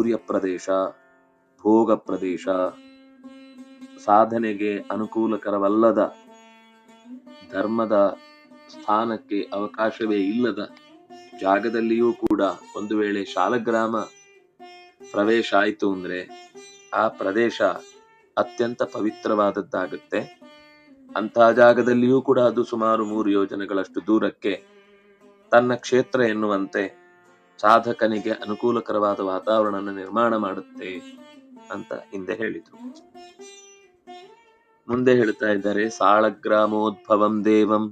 ಸೂರ್ಯ ಪ್ರದೇಶ ಭೋಗ ಪ್ರದೇಶ ಸಾಧನೆಗೆ ಅನುಕೂಲಕರವಲ್ಲದ ಧರ್ಮದ ಸ್ಥಾನಕ್ಕೆ ಅವಕಾಶವೇ ಇಲ್ಲದ ಜಾಗದಲ್ಲಿಯೂ ಕೂಡ ಒಂದು ವೇಳೆ ಶಾಲಗ್ರಾಮ ಪ್ರವೇಶ ಆಯಿತು ಅಂದ್ರೆ ಆ ಪ್ರದೇಶ ಅತ್ಯಂತ ಪವಿತ್ರವಾದದ್ದಾಗುತ್ತೆ. ಅಂತಹ ಜಾಗದಲ್ಲಿಯೂ ಕೂಡ ಅದು ಸುಮಾರು ಮೂರು ಯೋಜನೆಗಳಷ್ಟು ದೂರಕ್ಕೆ ತನ್ನ ಕ್ಷೇತ್ರ ಎನ್ನುವಂತೆ ಸಾಧಕನಿಗೆ ಅನುಕೂಲಕರವಾದ ವಾತಾವರಣವನ್ನು ನಿರ್ಮಾಣ ಮಾಡುತ್ತೆ ಅಂತ ಹಿಂದೆ ಹೇಳಿದ್ರು. ಮುಂದೆ ಹೇಳ್ತಾ ಇದ್ದಾರೆ, ಸಾಳಗ್ರಾಮೋದ್ಭವಂ ದೇವಂ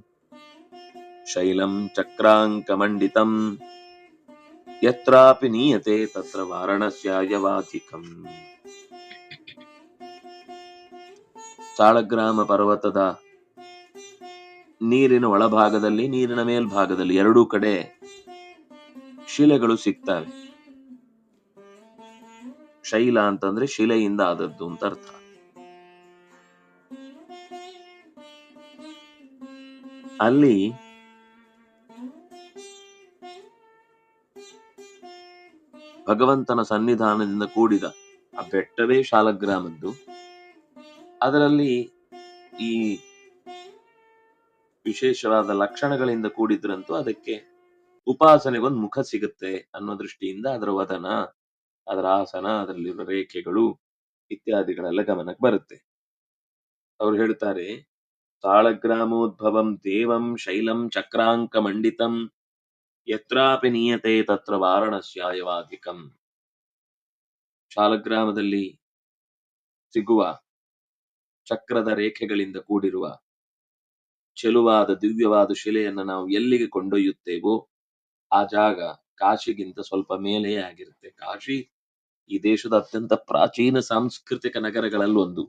ಶೈಲಂ ಚಕ್ರಾಂಕಮಂಡಿತಂ ಯತ್ರಾಪಿ ನೀಯತೆ ತತ್ರ ವಾರಣಸ್ಯಾಯವಾಧಿಕಂ ಸಾಳಗ್ರಾಮ ಪರ್ವತದ ನೀರಿನ ಒಳಭಾಗದಲ್ಲಿ, ನೀರಿನ ಮೇಲ್ಭಾಗದಲ್ಲಿ ಎರಡೂ ಕಡೆ ಶಿಲೆಗಳು ಸಿಗ್ತವೆ. ಶೈಲ ಅಂತಂದ್ರೆ ಶಿಲೆಯಿಂದ ಆದದ್ದು ಅಂತ ಅರ್ಥ. ಅಲ್ಲಿ ಭಗವಂತನ ಸನ್ನಿಧಾನದಿಂದ ಕೂಡಿದ ಆ ಬೆಟ್ಟವೇ ಶಾಲಗ್ರಾಮದ್ದು. ಅದರಲ್ಲಿ ಈ ವಿಶೇಷವಾದ ಲಕ್ಷಣಗಳಿಂದ ಕೂಡಿದ್ರಂತೂ ಅದಕ್ಕೆ ಉಪಾಸನೆಗೊಂದು ಮುಖ ಸಿಗುತ್ತೆ ಅನ್ನೋ ದೃಷ್ಟಿಯಿಂದ ಅದರ ವದನ, ಅದರ ಆಸನ ಅದರಲ್ಲಿರುವ ರೇಖೆಗಳು ಇತ್ಯಾದಿಗಳೆಲ್ಲ ಗಮನಕ್ಕೆ ಬರುತ್ತೆ. ಅವ್ರು ಹೇಳ್ತಾರೆ, ತಾಳಗ್ರಾಮೋದ್ಭವಂ ದೇವಂ ಶೈಲಂ ಚಕ್ರಾಂಕ ಮಂಡಿತಂ ಯತ್ರಾಪಿ ನೀಯತೆ ತತ್ರ ವಾರಣಸ್ಯಾಯವಾಧಿಕಂ. ಶಾಲಗ್ರಾಮದಲ್ಲಿ ಸಿಗುವ ಚಕ್ರದ ರೇಖೆಗಳಿಂದ ಕೂಡಿರುವ ಚೆಲುವಾದ ದಿವ್ಯವಾದ ಶಿಲೆಯನ್ನು ನಾವು ಎಲ್ಲಿಗೆ ಕೊಂಡೊಯ್ಯುತ್ತೇವೋ ಆ ಜಾಗ ಕಾಶಿಗಿಂತ ಸ್ವಲ್ಪ ಮೇಲೆಯೇ ಆಗಿರುತ್ತೆ. ಕಾಶಿ ಈ ದೇಶದ ಅತ್ಯಂತ ಪ್ರಾಚೀನ ಸಾಂಸ್ಕೃತಿಕ ನಗರಗಳಲ್ಲಿ ಒಂದು.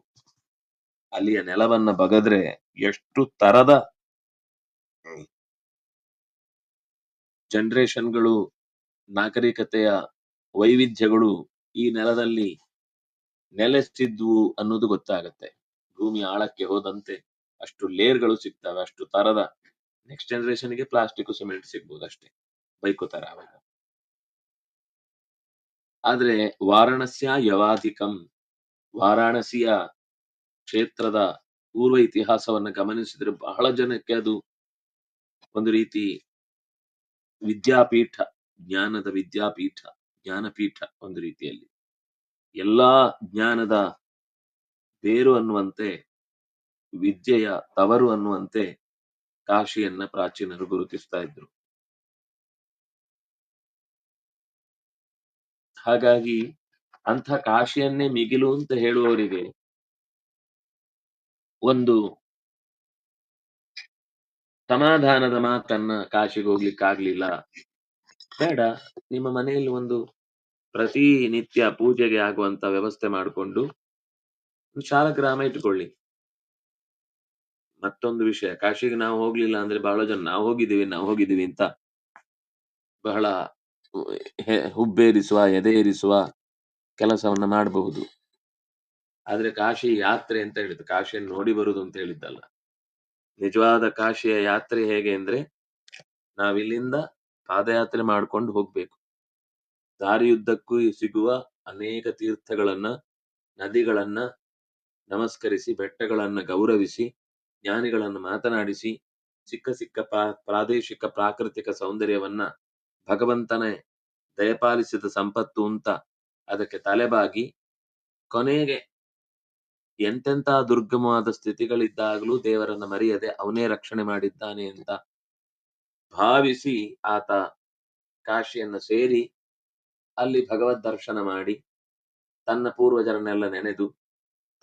ಅಲ್ಲಿಯ ನೆಲವನ್ನ ಬಗದ್ರೆ ಎಷ್ಟು ತರದ ಜನರೇಷನ್ಗಳು, ನಾಗರಿಕತೆಯ ವೈವಿಧ್ಯಗಳು ಈ ನೆಲದಲ್ಲಿ ನೆಲೆಸ್ತಿದ್ವು ಅನ್ನೋದು ಗೊತ್ತಾಗತ್ತೆ. ಭೂಮಿ ಆಳಕ್ಕೆ ಹೋದಂತೆ ಅಷ್ಟು ಲೇರ್ಗಳು ಸಿಗ್ತವೆ, ಅಷ್ಟು ತರದ. ನೆಕ್ಸ್ಟ್ ಜನರೇಷನ್ಗೆ ಪ್ಲಾಸ್ಟಿಕ್ ಸಿಮೆಂಟ್ ಸಿಗ್ಬೋದು ಅಷ್ಟೇ ಬೈಕೋತಾರ ಅವಾಗ ಆದ್ರೆ ವಾರಾಣಸಿಯ ಯವಾಧಿಕಂ. ವಾರಾಣಸಿಯ ಕ್ಷೇತ್ರದ ಪೂರ್ವ ಇತಿಹಾಸವನ್ನ ಗಮನಿಸಿದ್ರೆ ಬಹಳ ಜನಕ್ಕೆ ಅದು ಒಂದು ರೀತಿ ವಿದ್ಯಾಪೀಠ, ಜ್ಞಾನದ ವಿದ್ಯಾಪೀಠ, ಜ್ಞಾನಪೀಠ ಒಂದು ರೀತಿಯಲ್ಲಿ. ಎಲ್ಲಾ ಜ್ಞಾನದ ಬೇರು ಅನ್ನುವಂತೆ, ವಿದ್ಯೆಯ ತವರು ಅನ್ನುವಂತೆ ಕಾಶಿಯನ್ನ ಪ್ರಾಚೀನರು ಗುರುತಿಸ್ತಾ ಇದ್ರು. ಹಾಗಾಗಿ ಅಂಥ ಕಾಶಿಯನ್ನೇ ಮಿಗಿಲು ಅಂತ ಹೇಳುವವರಿಗೆ ಒಂದು ಸಮಾಧಾನದ ಮಾತನ್ನ ಕಾಶಿಗೆ ಹೋಗ್ಲಿಕ್ಕಾಗ್ಲಿಲ್ಲ ಬೇಡ, ನಿಮ್ಮ ಮನೆಯಲ್ಲಿ ಒಂದು ಪ್ರತಿನಿತ್ಯ ಪೂಜೆಗೆ ಆಗುವಂತ ವ್ಯವಸ್ಥೆ ಮಾಡಿಕೊಂಡು ಶಾಲಗ್ರಾಮ ಇಟ್ಕೊಳ್ಳಿ ಮತ್ತೊಂದು ವಿಷಯ, ಕಾಶಿಗೆ ನಾವು ಹೋಗ್ಲಿಲ್ಲ ಅಂದ್ರೆ ಬಹಳ ಜನ, ನಾವು ಹೋಗಿದ್ದೀವಿ ನಾವು ಹೋಗಿದ್ದೀವಿ ಅಂತ ಬಹಳ ಹುಬ್ಬೇರಿಸುವ, ಎದೆಯೇರಿಸುವ ಕೆಲಸವನ್ನ ಮಾಡಬಹುದು. ಆದ್ರೆ ಕಾಶಿ ಯಾತ್ರೆ ಅಂತ ಹೇಳಿದ್ದು, ಕಾಶಿಯನ್ನು ನೋಡಿ ಬರುವುದು ಅಂತ ಹೇಳಿದ್ದಲ್ಲ. ನಿಜವಾದ ಕಾಶಿಯ ಯಾತ್ರೆ ಹೇಗೆ ಅಂದ್ರೆ, ನಾವಿಲ್ಲಿಂದ ಪಾದಯಾತ್ರೆ ಮಾಡ್ಕೊಂಡು ಹೋಗ್ಬೇಕು. ದಾರಿಯುದ್ದಕ್ಕೂ ಸಿಗುವ ಅನೇಕ ತೀರ್ಥಗಳನ್ನ, ನದಿಗಳನ್ನ ನಮಸ್ಕರಿಸಿ, ಬೆಟ್ಟಗಳನ್ನ ಗೌರವಿಸಿ, ಜ್ಞಾನಿಗಳನ್ನು ಮಾತನಾಡಿಸಿ, ಚಿಕ್ಕ ಸಿಕ್ಕ ಪ್ರಾ- ಪ್ರಾದೇಶಿಕ ಪ್ರಾಕೃತಿಕ ಸೌಂದರ್ಯವನ್ನ ಭಗವಂತನೇ ದಯಪಾಲಿಸಿದ ಸಂಪತ್ತು ಅಂತ ಅದಕ್ಕೆ ತಲೆಬಾಗಿ ಕೊನೆಗೆ ಎಂತೆಂಥ ದುರ್ಗಮವಾದ ಸ್ಥಿತಿಗಳಿದ್ದಾಗಲೂ ದೇವರನ್ನ ಮರೆಯದೆ ಅವನೇ ರಕ್ಷಣೆ ಮಾಡಿದ್ದಾನೆ ಅಂತ ಭಾವಿಸಿ ಆತ ಕಾಶಿಯನ್ನ ಸೇರಿ ಅಲ್ಲಿ ಭಗವದ್ ದರ್ಶನ ಮಾಡಿ ತನ್ನ ಪೂರ್ವಜರನ್ನೆಲ್ಲ ನೆನೆದು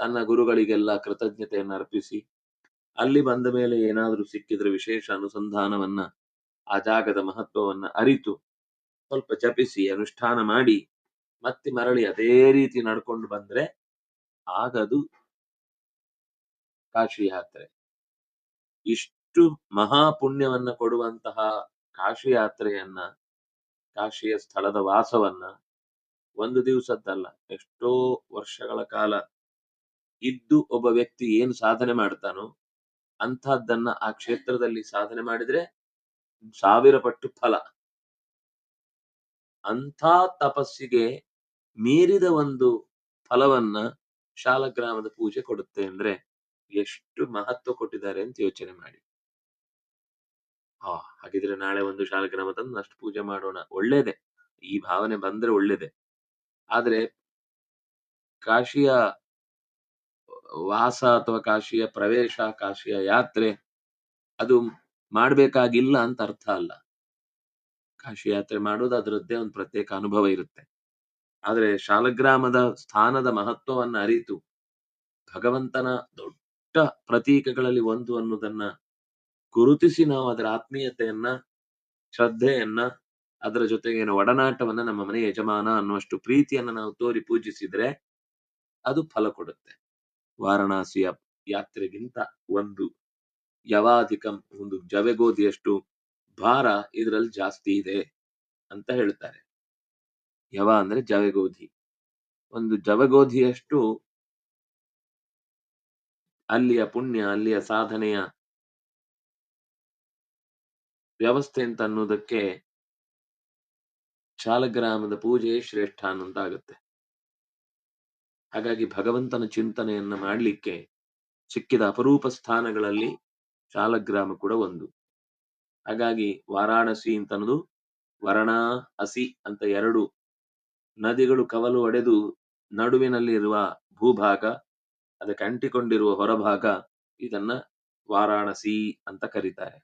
ತನ್ನ ಗುರುಗಳಿಗೆಲ್ಲ ಕೃತಜ್ಞತೆಯನ್ನು ಅರ್ಪಿಸಿ ಅಲ್ಲಿ ಬಂದ ಮೇಲೆ ಏನಾದರೂ ಸಿಕ್ಕಿದ್ರೆ ವಿಶೇಷ ಅನುಸಂಧಾನವನ್ನ ಆ ಜಾಗದ ಮಹತ್ವವನ್ನ ಅರಿತು ಸ್ವಲ್ಪ ಜಪಿಸಿ, ಅನುಷ್ಠಾನ ಮಾಡಿ, ಮತ್ತೆ ಮರಳಿ ಅದೇ ರೀತಿ ನಡ್ಕೊಂಡು ಬಂದ್ರೆ ಆಗದು ಕಾಶಿ ಯಾತ್ರೆ. ಇಷ್ಟು ಮಹಾಪುಣ್ಯವನ್ನ ಕೊಡುವಂತಹ ಕಾಶಿ ಯಾತ್ರೆಯನ್ನ, ಕಾಶಿಯ ಸ್ಥಳದ ವಾಸವನ್ನ ಒಂದು ದಿವಸದ್ದಲ್ಲ, ಎಷ್ಟೋ ವರ್ಷಗಳ ಕಾಲ ಇದ್ದು ಒಬ್ಬ ವ್ಯಕ್ತಿ ಏನು ಸಾಧನೆ ಮಾಡ್ತಾನೋ ಅಂಥದ್ದನ್ನ ಆ ಕ್ಷೇತ್ರದಲ್ಲಿ ಸಾಧನೆ ಮಾಡಿದ್ರೆ ಸಾವಿರ ಪಟ್ಟು ಫಲ. ಅಂಥ ತಪಸ್ಸಿಗೆ ಮೀರಿದ ಒಂದು ಫಲವನ್ನ ಶಾಲಗ್ರಾಮದ ಪೂಜೆ ಕೊಡುತ್ತೆ ಅಂದ್ರೆ ಎಷ್ಟು ಮಹತ್ವ ಕೊಟ್ಟಿದ್ದಾರೆ ಅಂತ ಯೋಚನೆ ಮಾಡಿ. ಹಾ ಹಾಗಿದ್ರೆ ನಾಳೆ ಒಂದು ಶಾಲಗ್ರಾಮ ತಂದು ಅಷ್ಟು ಪೂಜೆ ಮಾಡೋಣ. ಒಳ್ಳೇದೆ. ಈ ಭಾವನೆ ಬಂದ್ರೆ ಒಳ್ಳೇದೆ. ಆದ್ರೆ ಕಾಶಿಯ ವಾಸ ಅಥವಾ ಕಾಶಿಯ ಪ್ರವೇಶ, ಕಾಶಿಯ ಯಾತ್ರೆ ಅದು ಮಾಡ್ಬೇಕಾಗಿಲ್ಲ ಅಂತ ಅರ್ಥ ಅಲ್ಲ. ಕಾಶಿ ಯಾತ್ರೆ ಮಾಡೋದು ಅದರದ್ದೇ ಒಂದು ಪ್ರತ್ಯೇಕ ಅನುಭವ ಇರುತ್ತೆ. ಆದ್ರೆ ಶಾಲಗ್ರಾಮದ ಸ್ಥಾನದ ಮಹತ್ವವನ್ನು ಅರಿತು ಭಗವಂತನ ದೊಡ್ಡ ಪ್ರತೀಕಗಳಲ್ಲಿ ಒಂದು ಅನ್ನೋದನ್ನ ಗುರುತಿಸಿ ನಾವು ಅದರ ಆತ್ಮೀಯತೆಯನ್ನ, ಶ್ರದ್ಧೆಯನ್ನ, ಅದರ ಜೊತೆಗಿನ ಒಡನಾಟವನ್ನ ನಮ್ಮ ಮನೆ ಯಜಮಾನ ಅನ್ನುವಷ್ಟು ಪ್ರೀತಿಯನ್ನ ನಾವು ತೋರಿ ಪೂಜಿಸಿದ್ರೆ ಅದು ಫಲ ಕೊಡುತ್ತೆ. ವಾರಣಾಸಿಯ ಯಾತ್ರೆಗಿಂತ ಒಂದು ಯವಾಧಿಕಂ ಒಂದು ಜವೆಗೋಧಿಯಷ್ಟು ಭಾರ ಇದರಲ್ಲಿ ಜಾಸ್ತಿ ಇದೆ ಅಂತ ಹೇಳ್ತಾರೆ. ಯವ ಅಂದ್ರೆ ಜವೆಗೋಧಿ. ಒಂದು ಜವಗೋಧಿಯಷ್ಟು ಅಲ್ಲಿಯ ಪುಣ್ಯ, ಅಲ್ಲಿಯ ಸಾಧನೆಯ ವ್ಯವಸ್ಥೆ ಅಂತ ಅನ್ನೋದಕ್ಕೆ ಶಾಲಗ್ರಾಮದ ಪೂಜೆ ಶ್ರೇಷ್ಠ ಅನ್ನೋದಾಗುತ್ತೆ ಹಾಗಾಗಿ ಭಗವಂತನ ಚಿಂತನೆಯನ್ನ ಮಾಡಲಿಕ್ಕೆ ಸಿಕ್ಕಿದ ಅಪರೂಪ ಸ್ಥಾನಗಳಲ್ಲಿ ಶಾಲಗ್ರಾಮ ಕೂಡ ಒಂದು. ಹಾಗಾಗಿ ವಾರಾಣಸಿ ಅಂತ ಅನ್ನೋದು ವರಣ, ಹಸಿ ಅಂತ ಎರಡು ನದಿಗಳು ಕವಲು ಒಡೆದು ನಡುವಿನಲ್ಲಿರುವ ಭೂಭಾಗ ಅದಕ್ಕೆ ಅಂಟಿಕೊಂಡಿರುವ ಹೊರಭಾಗ ಇದನ್ನ ವಾರಾಣಸಿ ಅಂತ ಕರೀತಾರೆ.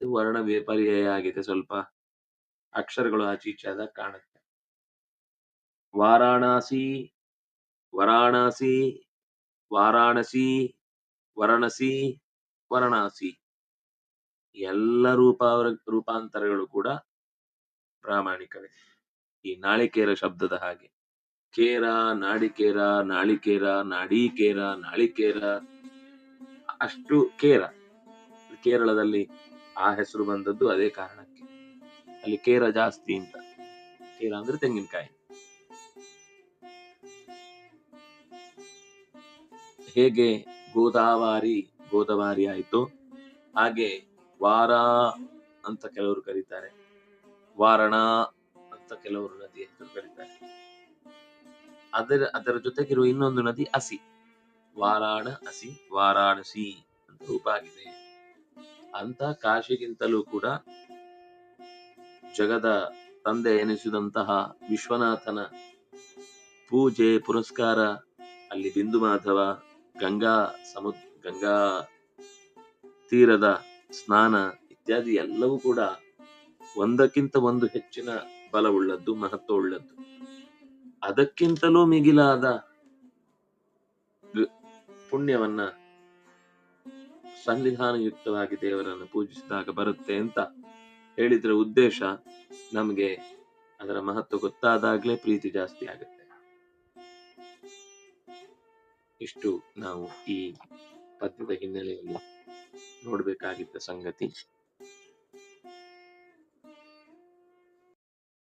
ಇದು ವರ್ಣ ವಿಪರ್ಯಯ ಆಗಿದೆ ಸ್ವಲ್ಪ ಅಕ್ಷರಗಳು ಆಚೆ ಈಚೆ ಆದಾಗ ಕಾಣುತ್ತೆ. ವಾರಾಣಸಿ, ವರಾಣಸಿ, ವಾರಾಣಸಿ, ವರಣಸಿ ವರಣಾಸಿ. ಎಲ್ಲ ರೂಪಾವರ ರೂಪಾಂತರಗಳು ಕೂಡ ಪ್ರಾಮಾಣಿಕವೇ. ಈ ನಾಳಿಕೇರ ಶಬ್ದದ ಹಾಗೆ. ಕೇರ, ನಾಡಿಕೇರ, ನಾಳಿಕೇರ, ನಾಡೀಕೇರ, ನಾಳಿಕೇರ, ಅಷ್ಟು ಕೇರ. ಕೇರಳದಲ್ಲಿ ಆ ಹೆಸರು ಬಂದದ್ದು ಅದೇ ಕಾರಣಕ್ಕೆ. ಅಲ್ಲಿ ಕೇರ ಜಾಸ್ತಿ ಅಂತ. ಕೇರ ಅಂದ್ರೆ ತೆಂಗಿನಕಾಯಿ. ಹೇಗೆ ಗೋದಾವಾರಿ ಗೋದಾವಾರಿ ಆಯಿತು. ಹಾಗೆ ವಾರ ಅಂತ ಕೆಲವರು ಕರೀತಾರೆ. ವಾರಣ ಅಂತ ಕೆಲವರು ನದಿ ಹೆಸರು ಕರೀತಾರೆ. ಅದರ ಅದರ ಜೊತೆಗಿರುವ ಇನ್ನೊಂದು ನದಿ ಅಸಿ ವಾರಾಣ ಅಸಿ ವಾರಾಣಸಿ ಅಂತ ರೂಪ ಆಗಿದೆ. ಅಂತ ಕಾಶಿಗಿಂತಲೂ ಕೂಡ ಜಗದ ತಂದೆ ಎನಿಸಿದಂತಹ ವಿಶ್ವನಾಥನ ಪೂಜೆ, ಪುರಸ್ಕಾರ, ಅಲ್ಲಿ ಬಿಂದು ಮಾಧವ, ಗಂಗಾ, ಸಮುದ್ರ ಗಂಗಾ ತೀರದ ಸ್ನಾನ ಇತ್ಯಾದಿ ಎಲ್ಲವೂ ಕೂಡ ಒಂದಕ್ಕಿಂತ ಒಂದು ಹೆಚ್ಚಿನ ಬಲವುಳ್ಳದ್ದು ಮಹತ್ವವುಳ್ಳದ್ದು ಅದಕ್ಕಿಂತಲೂ ಮಿಗಿಲಾದ ಪುಣ್ಯವನ್ನ ಸನ್ನಿಧಾನಯುಕ್ತವಾಗಿ ದೇವರನ್ನು ಪೂಜಿಸಿದಾಗ ಬರುತ್ತೆ ಅಂತ ಹೇಳಿದ್ರ ಉದ್ದೇಶ ನಮಗೆ ಅದರ ಮಹತ್ವ ಗೊತ್ತಾದಾಗ್ಲೇ ಪ್ರೀತಿ ಜಾಸ್ತಿ ಆಗುತ್ತೆ. ಇಷ್ಟು ನಾವು ಈ ಪದ್ಯದ ಹಿನ್ನೆಲೆಯಲ್ಲಿ ನೋಡ್ಬೇಕಾಗಿದ್ದ ಸಂಗತಿ.